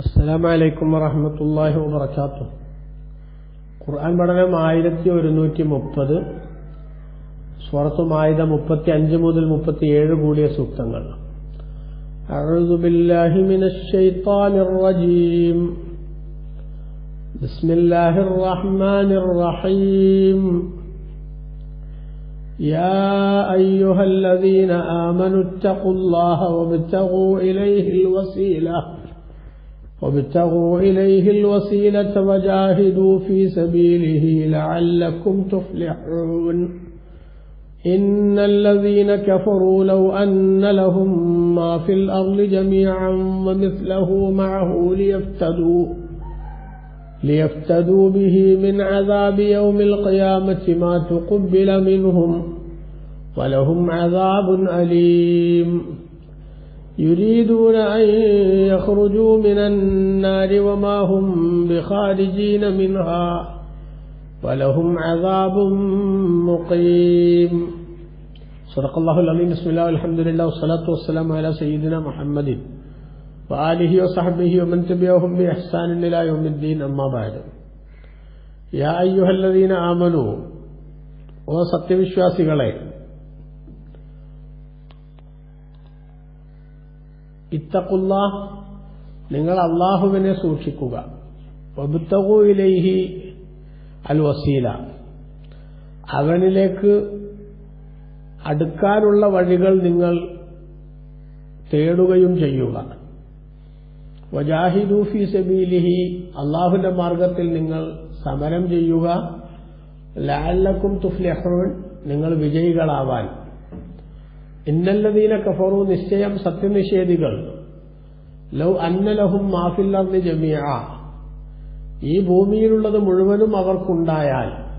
അസ്സലാമു അലൈക്കും വറഹമത്തല്ലാഹി വബർക്കാത്തു ഖുർആൻ പഠനം ആയിരത്തി ഒരുന്നൂറ്റി മുപ്പത് സ്വറത്തു മായുധ മുപ്പത്തി അഞ്ച് മുതൽ മുപ്പത്തിയേഴ് കൂടിയ സൂക്തങ്ങൾ أعوذ بالله من الشيطان الرجيم بسم الله الرحمن الرحيم يا أيها الذين آمنوا اتقوا الله وابتغوا إليه الوسيلة وابتغوا إليه الوسيلة وجاهدوا في سبيله لعلكم تفلحون. إن الذين كفروا لو أن لهم ما في الأرض جميعا ومثله معه ليفتدوا ليفتدوا به من عذاب يوم القيامة ما تقبل منهم ولهم عذاب أليم. يريدون أن يخرجوا من النار وما هم بخارجين منها ولهم عذاب مقيم. صدق الله العظيم. بسم الله والحمد لله والصلاة والسلام على سيدنا محمد وآله وصحبه ومن تبعهم بإحسان إلى يوم الدين. أما بعد. يا أيها الذين آمنوا وصدق بشواسي غلائم ഇത്തക്കുള്ള നിങ്ങൾ അള്ളാഹുവിനെ സൂക്ഷിക്കുക. അൽവസീല അൽ വസീല അവനിലേക്ക് അടുക്കാനുള്ള വഴികൾ നിങ്ങൾ തേടുകയും ചെയ്യുക. വജാഹിദൂഫി സബീലിഹി അള്ളാഹുവിന്റെ മാർഗത്തിൽ നിങ്ങൾ സമരം ചെയ്യുക. ലാലക്കും തുഫ്ലഹൂൻ നിങ്ങൾ വിജയികളാവാൻ. ഇന്നല്ലതീന കഫറു നിശ്ചയം സത്യനിഷേധികൾ. ലൗ അന്നലഹും മാഫില്ലർന്ന് ജമിയ ഈ ഭൂമിയിലുള്ളത് മുഴുവനും അവർക്കുണ്ടായാൽ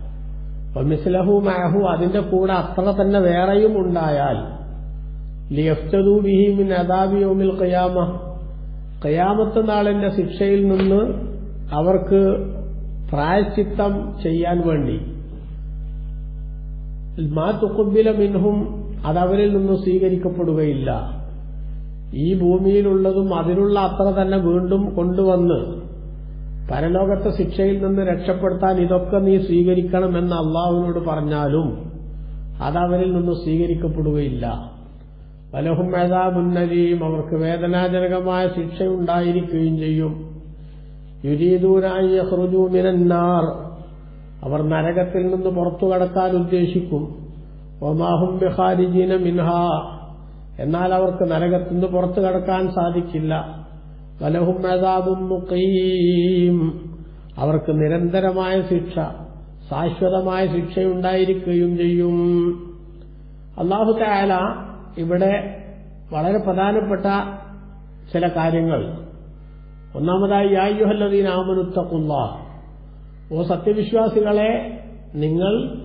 മിസ്ലഹു മാഹു അതിന്റെ കൂടെ അത്ര തന്നെ വേറെയും ഉണ്ടായാൽ ലിയഫ്തദു ബിഹി മിൻ അദാബി കയാമത്ത് നാളിന്റെ ശിക്ഷയിൽ നിന്ന് അവർക്ക് പ്രായശ്ചിത്തം ചെയ്യാൻ വേണ്ടി. മാ തുക്കുബില മിൻഹും അതവരിൽ നിന്നും സ്വീകരിക്കപ്പെടുകയില്ല. ഈ ഭൂമിയിലുള്ളതും അതിനുള്ള അത്ര തന്നെ വീണ്ടും കൊണ്ടുവന്ന് പരലോകത്തെ ശിക്ഷയിൽ നിന്ന് രക്ഷപ്പെടുത്താൻ ഇതൊക്കെ നീ സ്വീകരിക്കണമെന്ന് അള്ളാഹുവിനോട് പറഞ്ഞാലും അതവരിൽ നിന്നും സ്വീകരിക്കപ്പെടുകയില്ല. പലഹും മേധാബുന്നലിയും അവർക്ക് വേദനാജനകമായ ശിക്ഷയുണ്ടായിരിക്കുകയും ചെയ്യും. യുരീദൂനായി അവർ നരകത്തിൽ നിന്ന് പുറത്തു കടക്കാൻ ഉദ്ദേശിക്കും. ഒമാഹും ബിഹാരിജീന മിൻഹ. എന്നാൽ അവർക്ക് നരകത്തുനിന്ന് പുറത്തു കടക്കാൻ സാധിക്കില്ല. വലഹും മേധാബും മുഖീം. അവർക്ക് നിരന്തരമായ ശിക്ഷ ശാശ്വതമായ ശിക്ഷയുണ്ടായിരിക്കുകയും ചെയ്യും. അള്ളാഹു തായാല ഇവിടെ വളരെ പ്രധാനപ്പെട്ട ചില കാര്യങ്ങൾ. ഒന്നാമതായി യായുഹല്ലദീൻ ഓ സത്യവിശ്വാസികളെ നിങ്ങൾ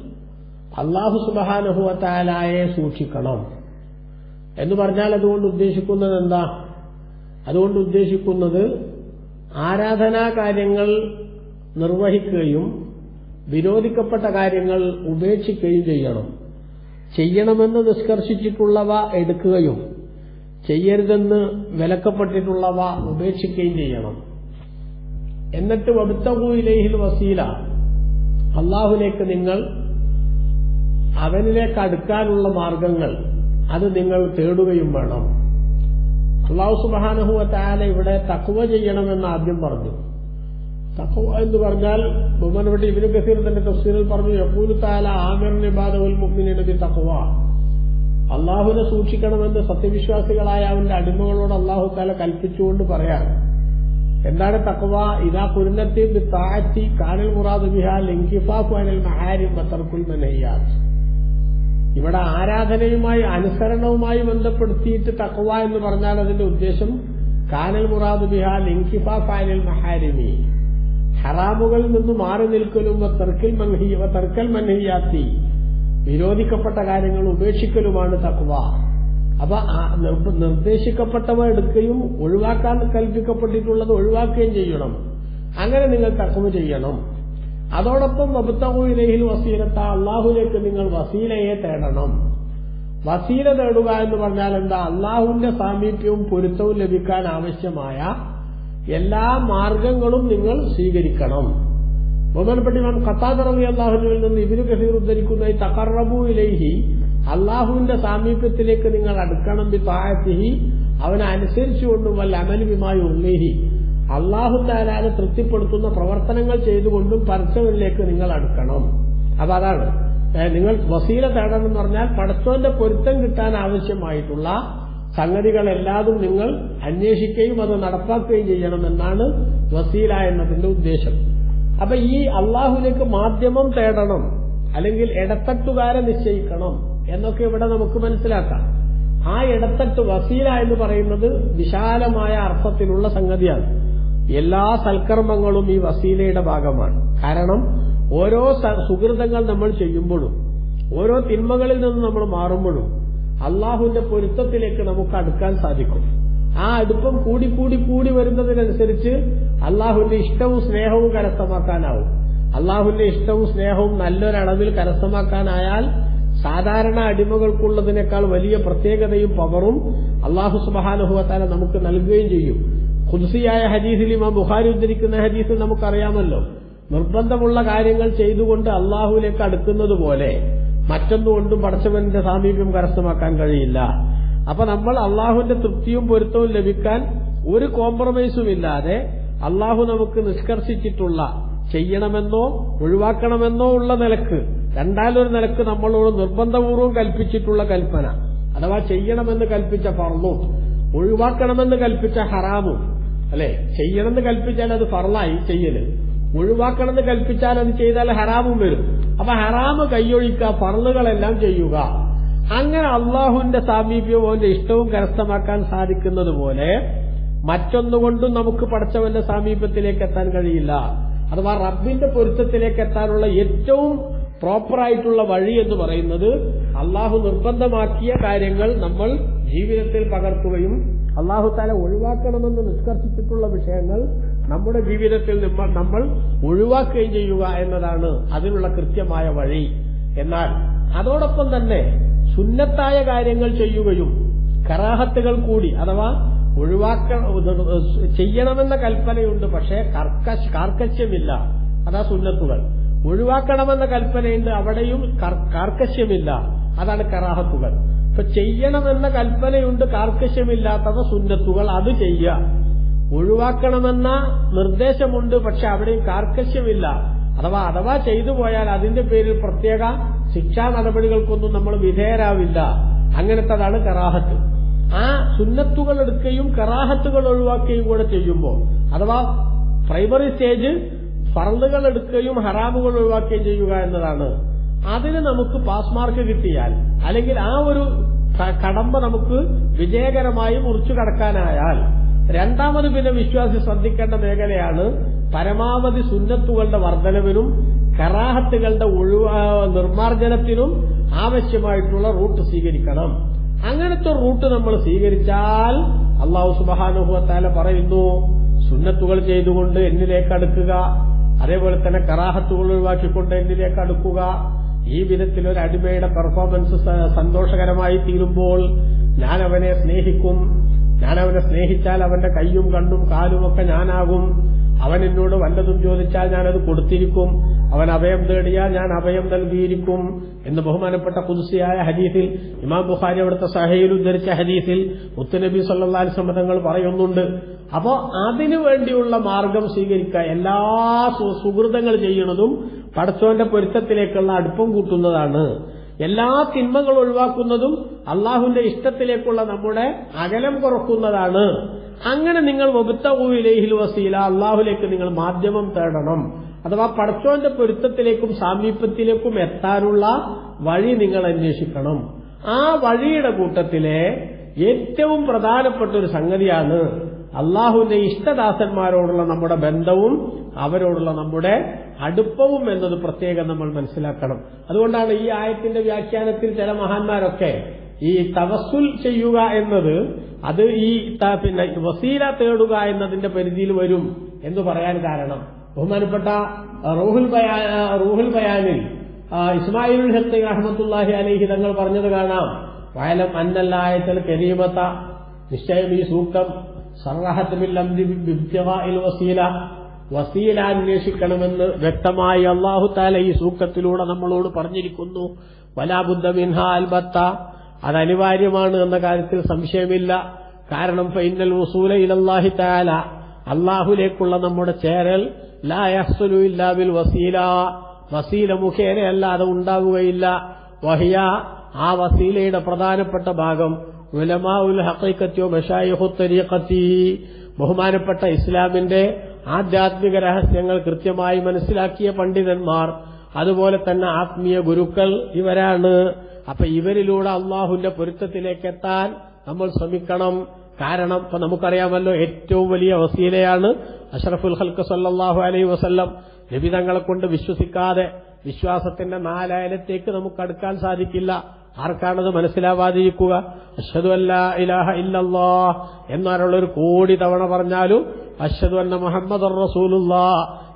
അള്ളാഹു സുബഹാനുഭവത്താലായെ സൂക്ഷിക്കണം. എന്ന് പറഞ്ഞാൽ അതുകൊണ്ട് ഉദ്ദേശിക്കുന്നത് എന്താ? അതുകൊണ്ട് ഉദ്ദേശിക്കുന്നത് ആരാധനാ കാര്യങ്ങൾ നിർവഹിക്കുകയും വിരോധിക്കപ്പെട്ട കാര്യങ്ങൾ ഉപേക്ഷിക്കുകയും ചെയ്യണം. ചെയ്യണമെന്ന് നിഷ്കർഷിച്ചിട്ടുള്ളവ എടുക്കുകയും ചെയ്യരുതെന്ന് വിലക്കപ്പെട്ടിട്ടുള്ളവ ഉപേക്ഷിക്കുകയും ചെയ്യണം. എന്നിട്ട് വബുത്തകൂയിലേഹിൽ വസീല അള്ളാഹുലേക്ക് നിങ്ങൾ അവനിലേക്ക് അടുക്കാനുള്ള മാർഗങ്ങൾ അത് നിങ്ങൾ തേടുകയും വേണം. അള്ളാഹു സുബാനഹുവ താല ഇവിടെ തക്കുവ ചെയ്യണമെന്ന് ആദ്യം പറഞ്ഞു. തക്കുവ എന്ന് പറഞ്ഞാൽ ബഹുമാനപ്പെട്ട ഇബിന് കസീർ തന്റെ തഫ്സീറിൽ പറഞ്ഞു യക്കൂലു താല ആമിർ നിബാദുൽ മുഅ്മിനീന തക്കുവ അള്ളാഹുവിനെ സൂക്ഷിക്കണമെന്ന് സത്യവിശ്വാസികളായ അവന്റെ അടിമകളോട് അള്ളാഹു താല കൽപ്പിച്ചുകൊണ്ട് പറയാം എന്താണ് തക്കുവ ഇതാ കുരുന്നത്തി താഴ്ത്തി കാനൽ മുറാദ് ബിഹാൽ ഇൻകിഫാഫ് അനിൽ മഹാരി ബത്തർക്കുൽ മനയ്യാത്ത് ഇവിടെ ആരാധനയുമായി അനുസരണവുമായി ബന്ധപ്പെടുത്തിയിട്ട് തക്കുവ എന്ന് പറഞ്ഞാൽ അതിന്റെ ഉദ്ദേശം കാനൽ മുറാദ് ബിഹാൽ ഇൻകിഫാ ഫാനിൽ മഹാരിമി. ഹറാമുകളിൽ നിന്ന് മാറി നിൽക്കലും തെർക്കിൽ മൻഹി തെർക്കൽ മൻഹിയാത്തി വിരോധിക്കപ്പെട്ട കാര്യങ്ങൾ ഉപേക്ഷിക്കലുമാണ് തക്കുവ അപ്പൊ നിർദ്ദേശിക്കപ്പെട്ടവ എടുക്കുകയും ഒഴിവാക്കാൻ കൽപ്പിക്കപ്പെട്ടിട്ടുള്ളത് ഒഴിവാക്കുകയും ചെയ്യണം. അങ്ങനെ നിങ്ങൾ തക്കവ് ചെയ്യണം. അതോടൊപ്പം വബുത്തകുയിലേഹിൽ വസീലത്ത അള്ളാഹുലേക്ക് നിങ്ങൾ വസീലയെ തേടണം. വസീല തേടുക എന്ന് പറഞ്ഞാൽ എന്താ? അള്ളാഹുവിന്റെ സാമീപ്യവും പൊരുത്തവും ലഭിക്കാൻ ആവശ്യമായ എല്ലാ മാർഗങ്ങളും നിങ്ങൾ സ്വീകരിക്കണം. ബഹുമാനപ്പെട്ട ഇമാം ഖത്താദറബി അള്ളാഹുവിൽ നിന്ന് ഇബിനു കസീർ ഉദ്ധരിക്കുന്ന ഈ തക്കറബു ഇലൈഹി അള്ളാഹുവിന്റെ സാമീപ്യത്തിലേക്ക് നിങ്ങൾ അടുക്കണം ബി താഴത്തിഹി അവനെ അനുസരിച്ചുകൊണ്ടും വല്ല അമലുമായി ഉള്ളേഹി അള്ളാഹു താലാനെ തൃപ്തിപ്പെടുത്തുന്ന പ്രവർത്തനങ്ങൾ ചെയ്തുകൊണ്ടും പരസ്യങ്ങളിലേക്ക് നിങ്ങൾ അടുക്കണം. അപ്പൊ അതാണ്. നിങ്ങൾ വസീല തേടണം എന്ന് പറഞ്ഞാൽ പടച്ചോന്റെ പൊരുത്തം കിട്ടാൻ ആവശ്യമായിട്ടുള്ള സംഗതികളെല്ലാതും നിങ്ങൾ അന്വേഷിക്കുകയും അത് നടപ്പാക്കുകയും ചെയ്യണമെന്നാണ് വസീല എന്നതിന്റെ ഉദ്ദേശം. അപ്പൊ ഈ അള്ളാഹുലേക്ക് മാധ്യമം തേടണം അല്ലെങ്കിൽ ഇടത്തട്ടുകാരെ നിശ്ചയിക്കണം എന്നൊക്കെ ഇവിടെ നമുക്ക് മനസ്സിലാക്കാം. ആ ഇടത്തട്ട് വസീല എന്ന് പറയുന്നത് വിശാലമായ അർത്ഥത്തിലുള്ള സംഗതിയാണ്. എല്ലാ സൽക്കർമ്മങ്ങളും ഈ വസീലയുടെ ഭാഗമാണ്. കാരണം ഓരോ സുഹൃതങ്ങൾ നമ്മൾ ചെയ്യുമ്പോഴും ഓരോ തിന്മകളിൽ നിന്ന് നമ്മൾ മാറുമ്പോഴും അള്ളാഹുവിന്റെ പൊരുത്തത്തിലേക്ക് നമുക്ക് അടുക്കാൻ സാധിക്കും. ആ അടുപ്പം കൂടി കൂടി കൂടി വരുന്നതിനനുസരിച്ച് അള്ളാഹുവിന്റെ ഇഷ്ടവും സ്നേഹവും കരസ്ഥമാക്കാനാവും. അള്ളാഹുവിന്റെ ഇഷ്ടവും സ്നേഹവും നല്ലൊരളവിൽ കരസ്ഥമാക്കാനായാൽ സാധാരണ അടിമകൾക്കുള്ളതിനേക്കാൾ വലിയ പ്രത്യേകതയും പവറും അള്ളാഹു സുബാനുഭവത്താല നമുക്ക് നൽകുകയും ചെയ്യും. ഖുദ്സിയായ ഹദീസിൽ ഇമാം ബുഖാരി ഉദ്ധരിക്കുന്ന ഹദീസിൽ നമുക്കറിയാമല്ലോ. നിർബന്ധമുള്ള കാര്യങ്ങൾ ചെയ്തുകൊണ്ട് അള്ളാഹുവിലേക്ക് അടുക്കുന്നത് പോലെ മറ്റൊന്നുകൊണ്ടും പടച്ചവന്റെ സാമീപ്യം കരസ്ഥമാക്കാൻ കഴിയില്ല. അപ്പൊ നമ്മൾ അള്ളാഹുവിന്റെ തൃപ്തിയും പൊരുത്തവും ലഭിക്കാൻ ഒരു കോംപ്രമൈസും ഇല്ലാതെ അള്ളാഹു നമുക്ക് നിഷ്കർഷിച്ചിട്ടുള്ള ചെയ്യണമെന്നോ ഒഴിവാക്കണമെന്നോ ഉള്ള നിലയ്ക്ക് രണ്ടാലൊരു നിലയ്ക്ക് നമ്മളോട് നിർബന്ധപൂർവം കൽപ്പിച്ചിട്ടുള്ള കൽപ്പന. അഥവാ ചെയ്യണമെന്ന് കൽപ്പിച്ച പറന്നു ഒഴിവാക്കണമെന്ന് കൽപ്പിച്ച ഹറാമും അല്ലെ? ചെയ്യണമെന്ന് കൽപ്പിച്ചാൽ അത് ഫർളായി ചെയ്യൽ. ഒഴിവാക്കണമെന്ന് കൽപ്പിച്ചാൽ അത് ചെയ്താൽ ഹറാമും വരും. അപ്പൊ ഹറാമ് കൈയൊഴിക്കുക ഫറലുകളെല്ലാം ചെയ്യുക. അങ്ങനെ അള്ളാഹുവിന്റെ സാമീപ്യവും അവന്റെ ഇഷ്ടവും കരസ്ഥമാക്കാൻ സാധിക്കുന്നത് പോലെ മറ്റൊന്നുകൊണ്ടും നമുക്ക് പഠിച്ചവന്റെ സാമീപ്യത്തിലേക്ക് എത്താൻ കഴിയില്ല. അഥവാ റബ്ബിന്റെ പൊരുത്തത്തിലേക്ക് എത്താനുള്ള ഏറ്റവും പ്രോപ്പറായിട്ടുള്ള വഴി എന്ന് പറയുന്നത് അള്ളാഹു നിർബന്ധമാക്കിയ കാര്യങ്ങൾ നമ്മൾ ജീവിതത്തിൽ പകർത്തുകയും അള്ളാഹു താല ഒഴിവാക്കണമെന്ന് നിഷ്കർഷിച്ചിട്ടുള്ള വിഷയങ്ങൾ നമ്മുടെ ജീവിതത്തിൽ നമ്മ- നമ്മൾ ഒഴിവാക്കുകയും ചെയ്യുക എന്നതാണ് അതിനുള്ള കൃത്യമായ വഴി. എന്നാൽ അതോടൊപ്പം തന്നെ സുന്നത്തായ കാര്യങ്ങൾ ചെയ്യുകയും കറാഹത്തുകൾ കൂടി അഥവാ ഒഴിവാക്ക ചെയ്യണമെന്ന കൽപ്പനയുണ്ട്. പക്ഷേ കർക്കശ കാർക്കശ്യമില്ല. അതാ സുന്നത്തുകൾ. ഒഴിവാക്കണമെന്ന കൽപ്പനയുണ്ട്. അവിടെയും കർ- കാർക്കശ്യമില്ല. അതാണ് കറാഹത്തുകൾ. ഇപ്പൊ ചെയ്യണമെന്ന കൽപ്പനയുണ്ട് കാർക്കശ്യമില്ലാത്തവ സുന്നത്തുകൾ അത് ചെയ്യുക ഒഴിവാക്കണമെന്ന നിർദ്ദേശമുണ്ട് പക്ഷെ അവിടെയും കാർക്കശ്യമില്ല. അഥവാ അഥവാ ചെയ്തു പോയാൽ അതിന്റെ പേരിൽ പ്രത്യേക ശിക്ഷാ നടപടികൾക്കൊന്നും നമ്മൾ വിധേയരാവില്ല. അങ്ങനത്തതാണ് കറാഹത്ത്. ആ സുന്നത്തുകൾ എടുക്കുകയും കറാഹത്തുകൾ ഒഴിവാക്കുകയും കൂടെ ചെയ്യുമ്പോൾ അഥവാ പ്രൈമറി സ്റ്റേജ് ഫറലുകൾ എടുക്കുകയും ഹറാമുകൾ ഒഴിവാക്കുകയും ചെയ്യുക എന്നതാണ്. അതിന് നമുക്ക് പാസ് മാർക്ക് കിട്ടിയാൽ അല്ലെങ്കിൽ ആ ഒരു കടമ്പ നമുക്ക് വിജയകരമായി മുറിച്ചു കടക്കാനായാൽ രണ്ടാമത് പിന്നെ വിശ്വാസി ശ്രദ്ധിക്കേണ്ട മേഖലയാണ് പരമാവധി സുന്നത്തുകളുടെ വർധനവിനും കറാഹത്തുകളുടെ ഒഴിവാ നിർമാർജനത്തിനും ആവശ്യമായിട്ടുള്ള റൂട്ട് സ്വീകരിക്കണം. അങ്ങനത്തെ റൂട്ട് നമ്മൾ സ്വീകരിച്ചാൽ അള്ളാഹു സുബാനുഭവത്താല പറയുന്നു സുന്നത്തുകൾ ചെയ്തുകൊണ്ട് എന്നിലേക്ക് അടുക്കുക അതേപോലെ തന്നെ കറാഹത്തുകൾ ഒഴിവാക്കിക്കൊണ്ട് എന്നിലേക്ക് അടുക്കുക ഈ വിധത്തിൽ ഒരു അടിമയുടെ പെർഫോമൻസ് സന്തോഷകരമായി തീരുമ്പോൾ ഞാൻ അവനെ സ്നേഹിക്കും. ഞാൻ അവനെ സ്നേഹിച്ചാൽ അവന്റെ കൈയും കണ്ണും കാലുമൊക്കെ ഞാനാകും. അവൻ എന്നോട് വല്ലതും ചോദിച്ചാൽ ഞാനത് കൊടുത്തിരിക്കും. അവൻ അഭയം തേടിയാൽ ഞാൻ അഭയം നൽകിയിരിക്കും എന്ന് ബഹുമാനപ്പെട്ട പുതുസിയായ ഹദീസിൽ ഇമാം ബുഖാരി അവിടുത്തെ സഹയിൽ ഉദ്ധരിച്ച ഹദീസിൽ മുത്തുനബി സല്ലാൽ സമ്മതങ്ങൾ പറയുന്നുണ്ട്. അപ്പോ അതിനു വേണ്ടിയുള്ള മാർഗം സ്വീകരിക്കുക എല്ലാ സുഹൃതങ്ങൾ ചെയ്യുന്നതും പടച്ചോന്റെ പൊരുത്തത്തിലേക്കുള്ള അടുപ്പം കൂട്ടുന്നതാണ്. എല്ലാ തിന്മകൾ ഒഴിവാക്കുന്നതും അള്ളാഹുവിന്റെ ഇഷ്ടത്തിലേക്കുള്ള നമ്മുടെ അകലം കുറക്കുന്നതാണ്. അങ്ങനെ നിങ്ങൾ വബുത്തൂയിലേഹിൽ വസീല അള്ളാഹുലേക്ക് നിങ്ങൾ മാധ്യമം തേടണം. അഥവാ പടച്ചോന്റെ പൊരുത്തത്തിലേക്കും സാമീപ്യത്തിലേക്കും എത്താനുള്ള വഴി നിങ്ങൾ അന്വേഷിക്കണം. ആ വഴിയുടെ കൂട്ടത്തിലെ ഏറ്റവും പ്രധാനപ്പെട്ട ഒരു സംഗതിയാണ് അള്ളാഹുവിന്റെ ഇഷ്ടദാസന്മാരോടുള്ള നമ്മുടെ ബന്ധവും അവരോടുള്ള നമ്മുടെ അടുപ്പവും എന്നത് പ്രത്യേകം നമ്മൾ മനസ്സിലാക്കണം. അതുകൊണ്ടാണ് ഈ ആയത്തിന്റെ വ്യാഖ്യാനത്തിൽ ചില മഹാന്മാരൊക്കെ ഈ തവസുൽ ചെയ്യുക എന്നത് അത് ഈ പിന്നെ വസീല തേടുക എന്നതിന്റെ പരിധിയിൽ വരും എന്ന് പറയാൻ കാരണം. ബഹുമാനപ്പെട്ട റൂഹുൽ റൂഹുൽ ബയാനിൽ ഇസ്മായിൽ ഹത്തി റഹ്മത്തുല്ലാഹി അലൈഹി തങ്ങൾ പറഞ്ഞത് കാണാം. വയലം അന്നല്ലായത്തൽ കരീമത്ത നിശ്ചയം ഈ സൂക്തം വസീല വസീല അന്വേഷിക്കണമെന്ന് വ്യക്തമായി അള്ളാഹു താല ഈ സൂക്തത്തിലൂടെ നമ്മളോട് പറഞ്ഞിരിക്കുന്നു. വലാബുദ്ധ മിൻഹ അൽബത്ത അത് അനിവാര്യമാണ് എന്ന കാര്യത്തിൽ സംശയമില്ല. കാരണം ഫൈനൽ വസൂല ഇലല്ലാഹി താല അള്ളാഹുലേക്കുള്ള നമ്മുടെ ചേരൽ ലാ യഹ്സുലു ഇല്ലാ ബിൽ വസീല. വസീല മുഖേന അല്ലാതെ ഉണ്ടാകുകയില്ല വഹിയ ആ വസീലയുടെ പ്രധാനപ്പെട്ട ഭാഗം ഉലമാഉൽ ഉൽ മഷായിഹു തരീഖത്തി. ബഹുമാനപ്പെട്ട ഇസ്ലാമിന്റെ ആധ്യാത്മിക രഹസ്യങ്ങൾ കൃത്യമായി മനസ്സിലാക്കിയ പണ്ഡിതന്മാർ അതുപോലെ തന്നെ ആത്മീയ ഗുരുക്കൾ ഇവരാണ്. അപ്പൊ ഇവരിലൂടെ അള്ളാഹുവിന്റെ പൊരുത്തത്തിലേക്ക് എത്താൻ നമ്മൾ ശ്രമിക്കണം. കാരണം ഇപ്പൊ നമുക്കറിയാമല്ലോ ഏറ്റവും വലിയ വസീലയാണ് അഷറഫുൽ ഹൽക്ക് സല്ലാഹു അലൈ വസല്ലം ലഭിതങ്ങളെ കൊണ്ട് വിശ്വസിക്കാതെ വിശ്വാസത്തിന്റെ നാലായലത്തേക്ക് നമുക്ക് അടുക്കാൻ സാധിക്കില്ല. ആർക്കാണത് മനസ്സിലാവാതിരിക്കുക? അഷദു അല്ല ഇലാഹ ഇല്ലല്ലോ എന്നാലുള്ള ഒരു കോടി തവണ പറഞ്ഞാലും അഷദു അന്ന മുഹമ്മദ് റസൂലുള്ള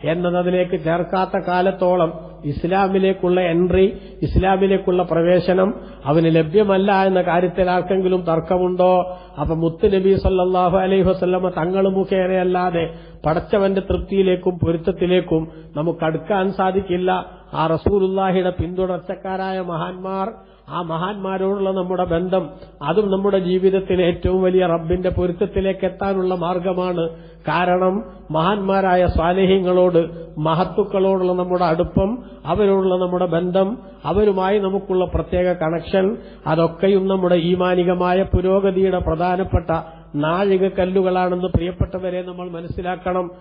എന്നതിലേക്ക് ചേർക്കാത്ത കാലത്തോളം ഇസ്ലാമിലേക്കുള്ള എൻട്രി ഇസ്ലാമിലേക്കുള്ള പ്രവേശനം അവന് ലഭ്യമല്ല എന്ന കാര്യത്തിൽ ആർക്കെങ്കിലും തർക്കമുണ്ടോ? അപ്പൊ മുത്ത് നബി സല്ലാഹു അലൈഹി വസ്ലമ തങ്ങൾ മുഖേനയല്ലാതെ പടച്ചവന്റെ തൃപ്തിയിലേക്കും പൊരുത്തത്തിലേക്കും നമുക്ക് അടുക്കാൻ സാധിക്കില്ല. ആ റസൂലുല്ലാഹിയുടെ പിന്തുടർച്ചക്കാരായ മഹാന്മാർ ആ മഹാന്മാരോടുള്ള നമ്മുടെ ബന്ധം അതും നമ്മുടെ ജീവിതത്തിൽ ഏറ്റവും വലിയ റബ്ബിന്റെ പൊരുത്തത്തിലേക്ക് എത്താനുള്ള മാർഗമാണ്. കാരണം മഹാന്മാരായ സ്വാലേഹ്യങ്ങളോട് മഹത്തുക്കളോടുള്ള നമ്മുടെ അടുപ്പം അവരോടുള്ള നമ്മുടെ ബന്ധം അവരുമായി നമുക്കുള്ള പ്രത്യേക കണക്ഷൻ അതൊക്കെയും നമ്മുടെ ഈമാനികമായ പുരോഗതിയുടെ പ്രധാനപ്പെട്ട നാഴിക കല്ലുകളാണെന്ന് പ്രിയപ്പെട്ടവരെ നമ്മൾ മനസ്സിലാക്കണം.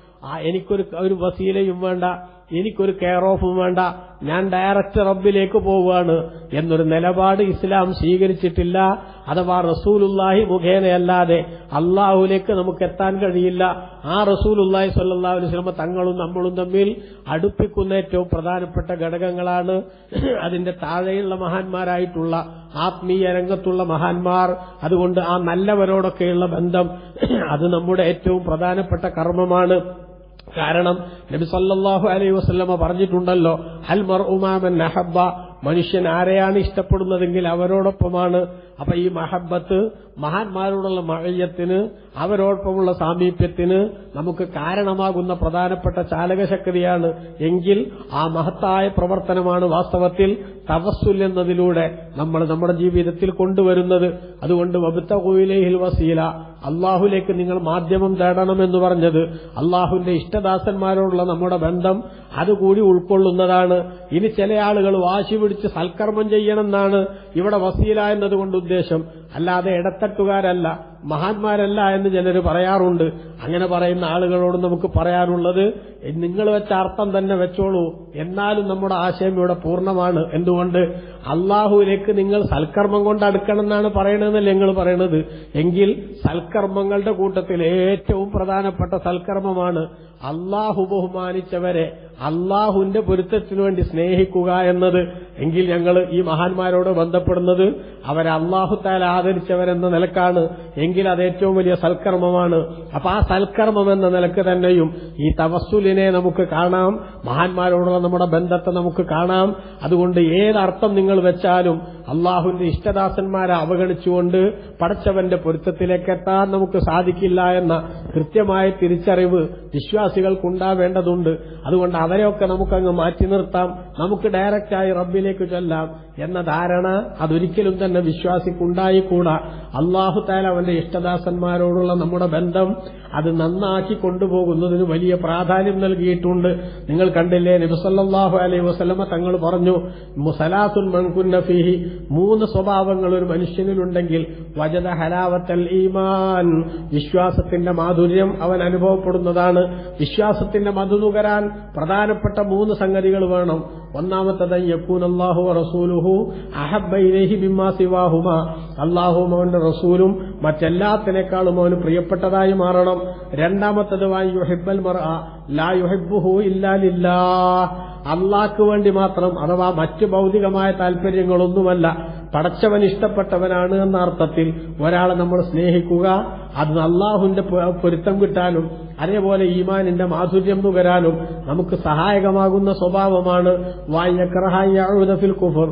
എനിക്കൊരു ഒരു വസീലയും വേണ്ട എനിക്കൊരു കെയർ ഓഫും വേണ്ട ഞാൻ ഡയറക്റ്റ് റബ്ബിലേക്ക് പോവുകയാണ്. എന്നൊരു നിലപാട് ഇസ്ലാം സ്വീകരിച്ചിട്ടില്ല. അഥവാ റസൂലുല്ലാഹി മുഖേനയല്ലാതെ അള്ളാഹുലേക്ക് നമുക്ക് എത്താൻ കഴിയില്ല. ആ റസൂലുല്ലാഹി സല്ലാ സ്വലമ തങ്ങളും നമ്മളും തമ്മിൽ അടുപ്പിക്കുന്ന ഏറ്റവും പ്രധാനപ്പെട്ട ഘടകങ്ങളാണ് അതിന്റെ താഴെയുള്ള മഹാന്മാരായിട്ടുള്ള ആത്മീയ രംഗത്തുള്ള മഹാന്മാർ. അതുകൊണ്ട് ആ നല്ലവരോടൊക്കെയുള്ള ബന്ധം അത് നമ്മുടെ ഏറ്റവും പ്രധാനപ്പെട്ട കർമ്മമാണ്. കാരണം നബി സല്ലാഹു അലൈഹി വസ്ലമ പറഞ്ഞിട്ടുണ്ടല്ലോ ഹൽ മർഉമാമൻ നഹബ്ബ മനുഷ്യൻ ആരെയാണ് ഇഷ്ടപ്പെടുന്നതെങ്കിൽ അവരോടൊപ്പമാണ്. അപ്പൊ ഈ മഹബത്ത് മഹാന്മാരോടുള്ള മഴയത്തിന് അവരോടൊപ്പമുള്ള സാമീപ്യത്തിന് നമുക്ക് കാരണമാകുന്ന പ്രധാനപ്പെട്ട ചാലകശക്തിയാണ് എങ്കിൽ ആ മഹത്തായ പ്രവർത്തനമാണ് വാസ്തവത്തിൽ തവസ്സുൽ എന്നതിലൂടെ നമ്മൾ നമ്മുടെ ജീവിതത്തിൽ കൊണ്ടുവരുന്നത്. അതുകൊണ്ട് വബുത്തകുയിലേഹിൽ വസീല അള്ളാഹുലേക്ക് നിങ്ങൾ മാധ്യമം തേടണമെന്ന് പറഞ്ഞത് അള്ളാഹുവിന്റെ ഇഷ്ടദാസന്മാരോടുള്ള നമ്മുടെ ബന്ധം അതുകൂടി ഉൾക്കൊള്ളുന്നതാണ്. ഇനി ചില ആളുകൾ വാശി പിടിച്ച് സൽക്കർമ്മം ചെയ്യണമെന്നാണ് ഇവിടെ വസീല എന്നതുകൊണ്ട് ഉദ്ദേശം. അല്ലാതെ hattu gaadalla മഹാന്മാരല്ല എന്ന് ചിലർ പറയാറുണ്ട്. അങ്ങനെ പറയുന്ന ആളുകളോട് നമുക്ക് പറയാനുള്ളത് നിങ്ങൾ വെച്ച അർത്ഥം തന്നെ വെച്ചോളൂ. എന്നാലും നമ്മുടെ ആശയം ഇവിടെ പൂർണമാണ്. എന്തുകൊണ്ട്? അള്ളാഹുവിലേക്ക് നിങ്ങൾ സൽക്കർമ്മം കൊണ്ട് അടുക്കണം എന്നാണ് പറയണതെന്നല്ലേ നിങ്ങൾ പറയണത്. എങ്കിൽ സൽക്കർമ്മങ്ങളുടെ കൂട്ടത്തിൽ ഏറ്റവും പ്രധാനപ്പെട്ട സൽക്കർമ്മമാണ് അള്ളാഹു ബഹുമാനിച്ചവരെ അള്ളാഹുവിന്റെ പൊരുത്തത്തിനു വേണ്ടി സ്നേഹിക്കുക എന്നത്. എങ്കിൽ ഞങ്ങൾ ഈ മഹാന്മാരോട് ബന്ധപ്പെടുന്നത് അവരെ അള്ളാഹുത്താൽ ആദരിച്ചവരെന്ന നിലക്കാണ്. എങ്കിൽ അത് ഏറ്റവും വലിയ സൽക്കർമ്മമാണ്. അപ്പൊ ആ സൽക്കർമ്മം എന്ന നിലയ്ക്ക് തന്നെയും ഈ തവസ്സുലിനെ നമുക്ക് കാണാം. മഹാന്മാരോടുള്ള നമ്മുടെ ബന്ധത്തെ നമുക്ക് കാണാം. അതുകൊണ്ട് ഏതർത്ഥം നിങ്ങൾ വെച്ചാലും അള്ളാഹുവിന്റെ ഇഷ്ടദാസന്മാരെ അവഗണിച്ചുകൊണ്ട് പടച്ചവന്റെ പൊരുത്തത്തിലേക്ക് എത്താൻ നമുക്ക് സാധിക്കില്ല എന്ന കൃത്യമായ തിരിച്ചറിവ് വിശ്വാസികൾക്കുണ്ടാവേണ്ടതുണ്ട്. അതുകൊണ്ട് അവരെയൊക്കെ നമുക്കങ്ങ് മാറ്റി നിർത്താം. നമുക്ക് ഡയറക്റ്റായി റബ്ബിലേക്ക് ചൊല്ലാം എന്ന ധാരണ അതൊരിക്കലും തന്നെ വിശ്വാസിക്കുണ്ടായിക്കൂടാ. അള്ളാഹു താല അവന്റെ ഇഷ്ടദാസന്മാരോടുള്ള നമ്മുടെ ബന്ധം അത് നന്നാക്കി കൊണ്ടുപോകുന്നതിന് വലിയ പ്രാധാന്യം നൽകിയിട്ടുണ്ട്. നിങ്ങൾ കണ്ടില്ലേ നബിസല്ലാഹു അലൈഹി വസ്ലമ തങ്ങൾ പറഞ്ഞു മുസലാസുൻ മൺകുന്ന ഫീഹി മൂന്ന് സ്വഭാവങ്ങൾ ഒരു മനുഷ്യനിലുണ്ടെങ്കിൽ വജത ഹലാവത്തൽ ഈമാൻ. വിശ്വാസത്തിന്റെ മാധുര്യം അവൻ അനുഭവപ്പെടുന്നതാണ്. വിശ്വാസത്തിന്റെ മധു നുകരാൻ പ്രധാനപ്പെട്ട മൂന്ന് സംഗതികൾ വേണം. ഒന്നാമത്തത് യക്കൂൻ അള്ളാഹു റസൂലുഹു അഹബൈലേഹി ബിമ്മാ സിവാഹുമ. അള്ളാഹുവും അവന്റെ റസൂലും മറ്റെല്ലാത്തിനേക്കാളും അവന് പ്രിയപ്പെട്ടതായി മാറണം. രണ്ടാമത്തത് വായു ഹിബൽ മർ അള്ളാഹ്ക്ക് വേണ്ടി മാത്രം അഥവാ മറ്റ് ഭൗതികമായ താല്പര്യങ്ങളൊന്നുമല്ല പടച്ചവൻ ഇഷ്ടപ്പെട്ടവനാണ് എന്ന അർത്ഥത്തിൽ ഒരാളെ നമ്മൾ സ്നേഹിക്കുക അത് അള്ളാഹുവിന്റെ പൊരുത്തം കിട്ടാനും അതേപോലെ ഈമാനിന്റെ മാധുര്യം നുകരാനും നമുക്ക് സഹായകമാകുന്ന സ്വഭാവമാണ്. വായക്കറഹായ്യാഴുതഫിൽ കുഫർ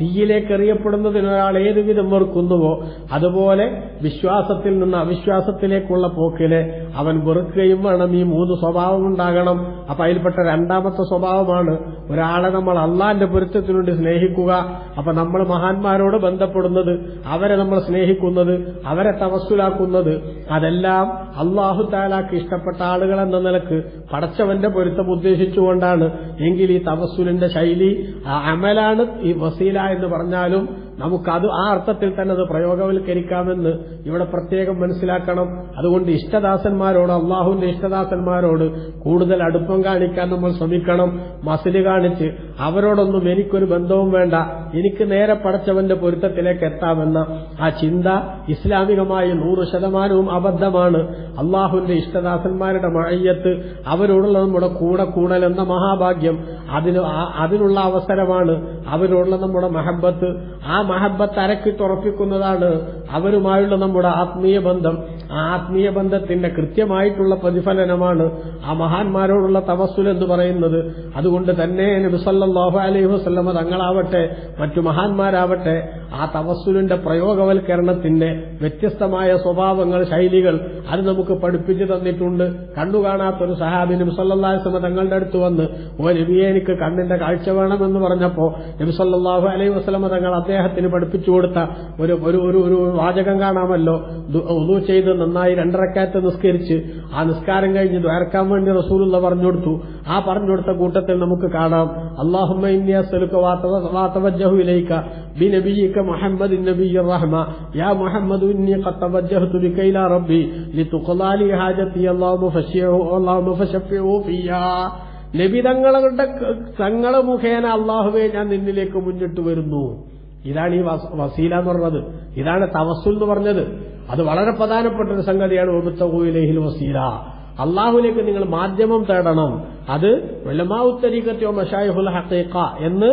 തീയിലേക്ക് എറിയപ്പെടുന്നതിന് ഒരാൾ ഏതുവിധം വെറുക്കുന്നുവോ അതുപോലെ വിശ്വാസത്തിൽ നിന്ന് അവിശ്വാസത്തിലേക്കുള്ള പോക്കിനെ അവൻ വെറുക്കുകയും വേണം. ഈ മൂന്ന് സ്വഭാവം ഉണ്ടാകണം. അപ്പൊ അതിൽപ്പെട്ട രണ്ടാമത്തെ സ്വഭാവമാണ് ഒരാളെ നമ്മൾ അള്ളാന്റെ പൊരുത്തത്തിനുണ്ട് സ്നേഹിക്കുക. അപ്പൊ നമ്മൾ മഹാന്മാരോട് ബന്ധപ്പെടുന്നത് അവരെ നമ്മൾ സ്നേഹിക്കുന്നത് അവരെ തവസ്സുലാക്കുന്നത് അതെല്ലാം അള്ളാഹു താലാക്ക് ഇഷ്ടപ്പെട്ട ആളുകൾ എന്ന നിലയ്ക്ക് പടച്ചവന്റെ പൊരുത്തം ഉദ്ദേശിച്ചുകൊണ്ടാണ്. എങ്കിൽ ഈ തവസ്സുലിന്റെ ശൈലി അമലാണ് ഈ വസീല എന്ന് പറഞ്ഞാലും നമുക്കത് ആ അർത്ഥത്തിൽ തന്നെ അത് പ്രയോഗവൽക്കരിക്കാമെന്ന് ഇവിടെ പ്രത്യേകം മനസ്സിലാക്കണം. അതുകൊണ്ട് ഇഷ്ടദാസന്മാരോട് അള്ളാഹുവിന്റെ ഇഷ്ടദാസന്മാരോട് കൂടുതൽ അടുപ്പം കാണിക്കാൻ നമ്മൾ ശ്രമിക്കണം. മസിൽ കാണിച്ച് അവരോടൊന്നും എനിക്കൊരു ബന്ധവും വേണ്ട. എനിക്ക് നേരെ പടച്ചവന്റെ പൊരുത്തത്തിലേക്ക് എത്താമെന്ന ആ ചിന്ത ഇസ്ലാമികമായി നൂറ് ശതമാനവും അബദ്ധമാണ്. അള്ളാഹുവിന്റെ ഇഷ്ടദാസന്മാരുടെ മഴയത്ത് അവരോടുള്ള നമ്മുടെ കൂടെ കൂടൽ എന്ന മഹാഭാഗ്യം അതിന് അതിനുള്ള അവസരമാണ് അവരോടുള്ള നമ്മുടെ മഹബത്ത്. ആ മഹബത്ത് അരക്കിട്ടുറപ്പിക്കുന്നതാണ് അവരുമായുള്ള നമ്മുടെ ആത്മീയ ബന്ധം. ആ ആത്മീയ ബന്ധത്തിന്റെ കൃത്യമായിട്ടുള്ള പ്രതിഫലനമാണ് ആ മഹാന്മാരോടുള്ള തപസ്സുൽ എന്ന് പറയുന്നത്. അതുകൊണ്ട് തന്നെ നബിസല്ലാഹു അലൈഹി വസ്ലമ തങ്ങളാവട്ടെ മറ്റു മഹാന്മാരാവട്ടെ ആ തവസ്സുലിന്റെ പ്രയോഗവൽക്കരണത്തിന്റെ വ്യത്യസ്തമായ സ്വഭാവങ്ങൾ ശൈലികൾ അത് നമുക്ക് പഠിപ്പിച്ചു തന്നിട്ടുണ്ട്. കണ്ണു കാണാത്തൊരു സഹാബി നബി സല്ലല്ലാഹു അലൈഹി തങ്ങളുടെ അടുത്ത് വന്ന് ഓ നബിയെ എനിക്ക് കണ്ണിന്റെ കാഴ്ച വേണമെന്ന് പറഞ്ഞപ്പോ നബി സല്ലല്ലാഹു അലൈഹി വസ്ലമ തങ്ങൾ അദ്ദേഹത്തിന് പഠിപ്പിച്ചു കൊടുത്ത ഒരു ഒരു ഒരു ഒരു വാചകം കാണാമല്ലോ. ഒതു ചെയ്ത് നന്നായി രണ്ടരക്കാറ്റ് നിസ്കരിച്ച് ആ നിസ്കാരം കഴിഞ്ഞ് ദ്വാരക്കാൻ വേണ്ടി റസൂലുള്ള പറഞ്ഞു കൊടുത്തു. ആ പറഞ്ഞു കൊടുത്ത കൂട്ടത്തിൽ നമുക്ക് കാണാം. അള്ളാഹുമ്മ ഇന്ത്യ അസ്അലുക വാതവ- വാതവജ്ജഹു ഇലൈക محمد النبي الرحمة. يا محمد إني قد توجهت بك إلى ربي لتقضى لي حاجتي. اللهم അല്ലാഹുമ്മ اللهم فشفعه فيها. നബി തങ്ങളുടെ തങ്ങളെ മുഖേന അള്ളാഹുവെ ഞാൻ നിന്നിലേക്ക് മുന്നിട്ട് വരുന്നു. ഇതാണ് ഈ വസീല എന്ന് പറഞ്ഞത്. ഇതാണ് തവസ്സുൽ എന്ന് പറഞ്ഞത്. അത് വളരെ പ്രധാനപ്പെട്ട ഒരു സംഗതിയാണ്. ഒബുത്തഹുലഹിൽ വസീല. അള്ളാഹുലേക്ക് നിങ്ങൾ മാധ്യമം തേടണം. അത് വെള്ളമാവുത്തരീക്കത്യോ മഷായിഹുൽ ഹത്തേക്ക എന്ന്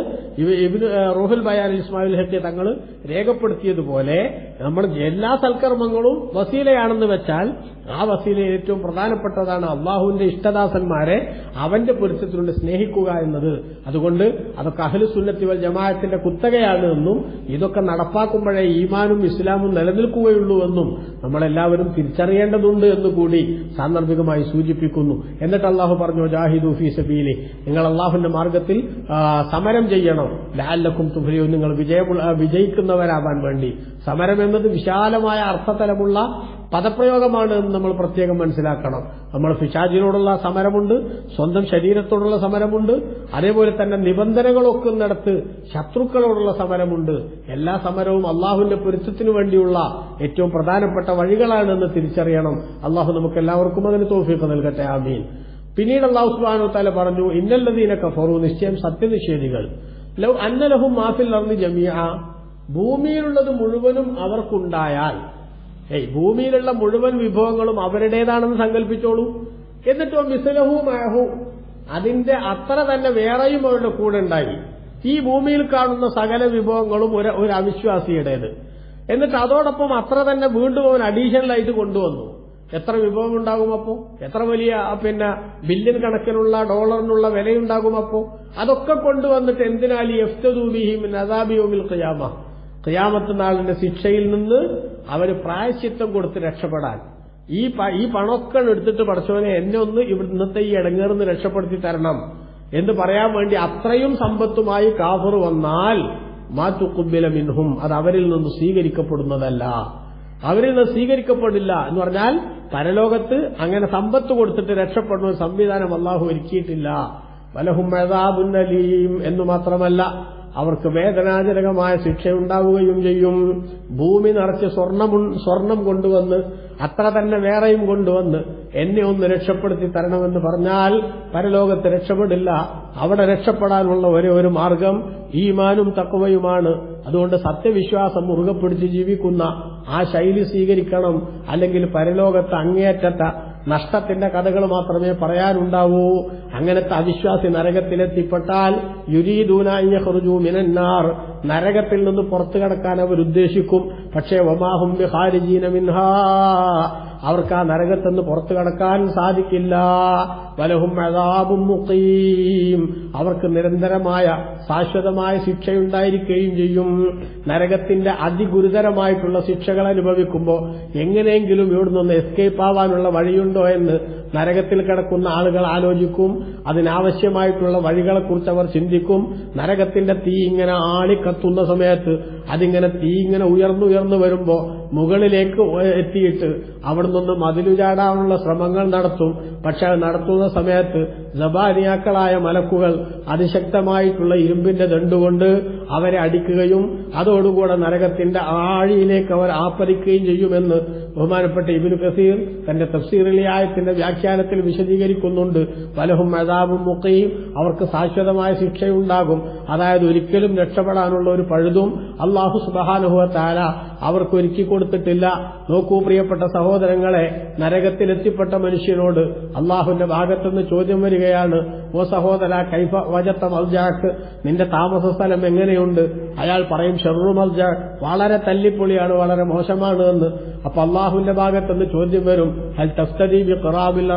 റൂഹുൽ ബയാൻ ഇസ്മായിൽ ഹക്കി തങ്ങൾ രേഖപ്പെടുത്തിയതുപോലെ നമ്മൾ എല്ലാ സൽക്കർമ്മങ്ങളും വസീലയാണെന്ന് വെച്ചാൽ ആ വസീല ഏറ്റവും പ്രധാനപ്പെട്ടതാണ് അള്ളാഹുവിന്റെ ഇഷ്ടദാസന്മാരെ അവന്റെ പൊരുത്തത്തിലൂടെ സ്നേഹിക്കുക എന്നത്. അതുകൊണ്ട് അതൊക്കെ അഹ്ലുസുന്നത്തി വൽ ജമാഅത്തിന്റെ കുത്തകയാണ് എന്നും ഇതൊക്കെ നടപ്പാക്കുമ്പോഴേ ഈമാനും ഇസ്ലാമും നിലനിൽക്കുകയുള്ളൂ എന്നും നമ്മളെല്ലാവരും തിരിച്ചറിയേണ്ടതുണ്ട് എന്ന് കൂടി സാന്ദർഭികമായി സൂചിപ്പിക്കുന്നു. എന്നിട്ട് അള്ളാഹു പറഞ്ഞു ജാഹിദു ഫീ സബീലി. നിങ്ങൾ അള്ളാഹുവിന്റെ മാർഗത്തിൽ സമരം ചെയ്യണം. ലാലക്കും തുഫലിയും നിങ്ങൾ വിജയ വിജയിക്കുന്നവരാവാൻ വേണ്ടി. സമരം എന്നത് വിശാലമായ അർത്ഥതലമുള്ള പദപ്രയോഗമാണ് എന്ന് നമ്മൾ പ്രത്യേകം മനസ്സിലാക്കണം. നമ്മൾ പിശാചിനോടുള്ള സമരമുണ്ട് സ്വന്തം ശരീരത്തോടുള്ള സമരമുണ്ട് അതേപോലെ തന്നെ നിബന്ധനകളൊക്കെ നടത്ത് ശത്രുക്കളോടുള്ള സമരമുണ്ട്. എല്ലാ സമരവും അള്ളാഹുവിന്റെ പൊരുത്തത്തിനു വേണ്ടിയുള്ള ഏറ്റവും പ്രധാനപ്പെട്ട വഴികളാണെന്ന് തിരിച്ചറിയണം. അള്ളാഹു നമുക്ക് എല്ലാവർക്കും അതിന് തോഫീക്ക് നൽകട്ടെ ആമീൻ. പിന്നീട് അള്ളാഹു സുബാനു താല പറഞ്ഞു ഇന്നല്ലതീന കഫറു നിശ്ചയം സത്യനിഷേധികൾ. ലൗ അന്നലഹും മാഫിൽ അർന്ന് ജമിയ ഭൂമിയിലുള്ളത് മുഴുവനും അവർക്കുണ്ടായാൽ ഏയ് ഭൂമിയിലുള്ള മുഴുവൻ വിഭവങ്ങളും അവരുടേതാണെന്ന് സങ്കല്പിച്ചോളൂ എന്നിട്ടോ മിസലഹു മഹു അതിന്റെ അത്ര തന്നെ വേറെയും അവരുടെ കൂടെ ഉണ്ടായി. ഈ ഭൂമിയിൽ കാണുന്ന സകല വിഭവങ്ങളും ഒരു ഒരു അവിശ്വാസിയുടേത്. എന്നിട്ട് അതോടൊപ്പം അത്ര തന്നെ വീണ്ടും അവൻ അഡീഷണലായിട്ട് കൊണ്ടുവന്നു. എത്ര വിഭവം ഉണ്ടാകും അപ്പോ? എത്ര വലിയ പിന്നെ ബില്യൺ കണക്കിനുള്ള ഡോളറിനുള്ള വിലയുണ്ടാകും അപ്പോ? അതൊക്കെ കൊണ്ടുവന്നിട്ട് എന്തിനാൽ ഈ എഫ്തദൂബിഹിം നദാബിയോമിൽ ഖിയാമ? ഖിയാമത്ത് നാളിന്റെ ശിക്ഷയിൽ നിന്ന് അവർ പ്രായശ്ചിത്തം കൊടുത്ത് രക്ഷപ്പെടാൻ. ഈ ഈ പണമൊക്കെ എടുത്തിട്ട് പഠിച്ചവനെ എന്നെ ഒന്ന് ഇന്നത്തെ ഈ ഇടങ്ങേർന്ന് രക്ഷപ്പെടുത്തി തരണം എന്ന് പറയാൻ വേണ്ടി അത്രയും സമ്പത്തുമായി കാഫർ വന്നാൽ മാറ്റുക്കുബില മിൻഹും അത് അവരിൽ നിന്ന് സ്വീകരിക്കപ്പെടുന്നതല്ല. അവരിൽ നിന്ന് സ്വീകരിക്കപ്പെടില്ല എന്ന് പറഞ്ഞാൽ പരലോകത്ത് അങ്ങനെ സമ്പത്ത് കൊടുത്തിട്ട് രക്ഷപ്പെടുന്ന ഒരു സംവിധാനം അള്ളാഹു ഒരുക്കിയിട്ടില്ല. വലഹും എന്ന് മാത്രമല്ല. അവർക്ക് വേദനാജനകമായ ശിക്ഷ ഉണ്ടാവുകയും ചെയ്യും. ഭൂമി നിറച്ച് സ്വർണം സ്വർണം കൊണ്ടുവന്ന് അത്ര തന്നെ വേറെയും കൊണ്ടുവന്ന് എന്നെ ഒന്ന് രക്ഷപ്പെടുത്തി തരണമെന്ന് പറഞ്ഞാൽ പരലോകത്ത് രക്ഷപ്പെടില്ല. അവിടെ രക്ഷപ്പെടാനുള്ള ഒരേ ഒരു മാർഗം ഈമാനും തക്കവയുമാണ് അതുകൊണ്ട് സത്യവിശ്വാസം മുറുകെ പിടിച്ച് ജീവിക്കുന്ന ആ ശൈലി സ്വീകരിക്കണം. അല്ലെങ്കിൽ പരലോകത്ത് അങ്ങേയറ്റത്ത നഷ്ടത്തിന്റെ കഥകൾ മാത്രമേ പറയാനുണ്ടാവൂ. അങ്ങനത്തെ അവിശ്വാസി നരകത്തിലെത്തിപ്പെട്ടാൽ യുരീദൂനായ ഹുർജു മിനന്നാർ. നരകത്തിൽ നിന്ന് പുറത്തു കടക്കാൻ അവർ ഉദ്ദേശിക്കും. പക്ഷേ വമാഹും ബിഹാരിജീന മിൻഹാ. അവർക്ക് ആ നരകത്തെന്ന് പുറത്തു കടക്കാൻ സാധിക്കില്ല. വലഹും അതാബും മുഖീം. അവർക്ക് നിരന്തരമായ ശാശ്വതമായ ശിക്ഷയുണ്ടായിരിക്കുകയും ചെയ്യും. നരകത്തിന്റെ അതിഗുരുതരമായിട്ടുള്ള ശിക്ഷകൾ അനുഭവിക്കുമ്പോൾ എങ്ങനെയെങ്കിലും ഇവിടുന്ന് എസ്കേപ്പ് ആവാനുള്ള വഴിയുണ്ടോ എന്ന് നരകത്തിൽ കിടക്കുന്ന ആളുകൾ ആലോചിക്കും. അതിനാവശ്യമായിട്ടുള്ള വഴികളെക്കുറിച്ച് അവർ ചിന്തിക്കും. നരകത്തിന്റെ തീ ഇങ്ങനെ ആളിക്കത്തുന്ന സമയത്ത് അതിങ്ങനെ തീ ഇങ്ങനെ ഉയർന്നുയർന്നു വരുമ്പോ മുകളിലേക്ക് എത്തിയിട്ട് അവിടെ നിന്ന് മതിലുചാടാനുള്ള ശ്രമങ്ങൾ നടത്തും. പക്ഷെ നടത്തുന്ന സമയത്ത് ജബാനിയാക്കളായ മലക്കുകൾ അതിശക്തമായിട്ടുള്ള ഇരുമ്പിന്റെ ദണ്ടുകൊണ്ട് അവരെ അടിക്കുകയും അതോടുകൂടെ നരകത്തിന്റെ ആഴിയിലേക്ക് അവർ ആപ്പതിക്കുകയും ചെയ്യുമെന്ന് ബഹുമാനപ്പെട്ട ഇബിനു കസീർ തന്റെ തഫ്സീറിലെ ആയത്തിന്റെ വ്യാഖ്യാനത്തിൽ വിശദീകരിക്കുന്നുണ്ട്. പലഹും അതാബും മുക്കയും അവർക്ക് ശാശ്വതമായ ശിക്ഷയുണ്ടാകും. അതായത് ഒരിക്കലും രക്ഷപ്പെടാനുള്ള ഒരു പഴുതും അള്ളാഹു സുബാനുഹുവ താര അവർക്ക് ഒരുക്കി കൊടുത്തിട്ടില്ല. നോക്കൂ പ്രിയപ്പെട്ട സഹോദരങ്ങളെ നരകത്തിലെത്തിപ്പെട്ട മനുഷ്യനോട് അള്ളാഹുവിന്റെ ഭാഗത്തുനിന്ന് ചോദ്യം വരികയാണ് ഓ സഹോദര കൈഫ വജത്ത മൽജാക്ക് നിന്റെ താമസ സ്ഥലം എങ്ങനെയുണ്ട്? അയാൾ പറയും ഷെറു മൽജാക്ക് വളരെ തല്ലിപ്പൊളിയാണ് വളരെ മോശമാണ് എന്ന്. അപ്പൊ അള്ളാഹുവിന്റെ ഭാഗത്തുനിന്ന് ചോദ്യം വരും ഹൽ തഫ്തദി ബി ഖിറാബിൽ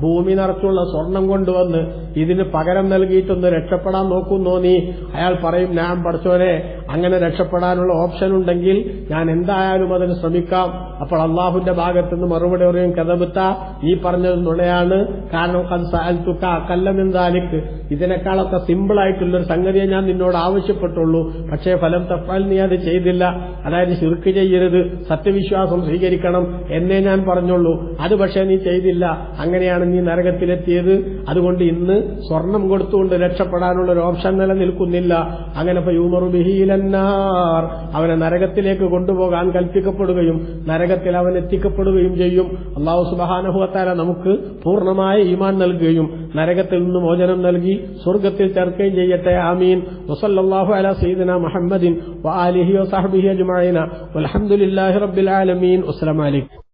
ഭൂമി നിറച്ചുള്ള സ്വർണം കൊണ്ടുവന്ന് ഇതിന് പകരം നൽകിയിട്ടൊന്ന് രക്ഷപ്പെടാൻ നോക്കുന്നോ നീ? അയാൾ പറയും ഞാൻ പഠിച്ചോനെ അങ്ങനെ രക്ഷപ്പെടാനുള്ള ഓപ്ഷൻ ഉണ്ടെങ്കിൽ ഞാൻ എന്തായാലും അതിന് ശ്രമിക്കാം. അപ്പോൾ അള്ളാഹുവിന്റെ ഭാഗത്തുനിന്ന് മറുപടി പറയും കഥബുത്ത ഈ പറഞ്ഞത് നുണയാണ്. കാരണം കൽത്തുക്ക കല്ലമെന്താലിക്ക് ഇതിനേക്കാളൊക്കെ സിമ്പിൾ ആയിട്ടുള്ള ഒരു സംഗതിയെ ഞാൻ നിന്നോട് ആവശ്യപ്പെട്ടുള്ളൂ. പക്ഷേ ഫലം തപ്പാൽ നീ അത് ചെയ്തില്ല. അതായത് ശിർക്ക് ചെയ്യരുത്. സത്യവിശ്വാസം സ്വീകരിക്കണം എന്നേ ഞാൻ പറഞ്ഞുള്ളൂ. അത് പക്ഷേ നീ ചെയ്തില്ല. അങ്ങനെയാണ് നീ നരകത്തിലെത്തിയത്. അതുകൊണ്ട് ഇന്ന് സ്വർണം കൊടുത്തുകൊണ്ട് രക്ഷപ്പെടാനുള്ള ഒരു ഓപ്ഷൻ നിലനിൽക്കുന്നില്ല. അങ്ങനെ യൂമറു ബിഹീലന്നാർ അവനെ നരകത്തിലേക്ക് കൊണ്ടുപോകാൻ കൽപ്പിക്കപ്പെടുകയും നരകത്തിൽ അവൻ എത്തിക്കപ്പെടുകയും ചെയ്യും. അള്ളാഹു സുബാനഹുവത്താല നമുക്ക് പൂർണമായ ഈമാൻ നൽകുകയും നരകത്തിൽ നിന്ന് മോചനം നൽകി സ്വർഗത്തിൽ ചേർക്കുകയും ചെയ്യട്ടെ. ആമീൻ. വസല്ലാഹു അല സീദന മുഹമ്മദിൻ വാലിഹി വസാഹബിഹി അജുമായന വൽഹംദുലില്ലാഹി റബ്ബിൽ ആലമീൻ. അസ്സലാമു അലൈക്കും.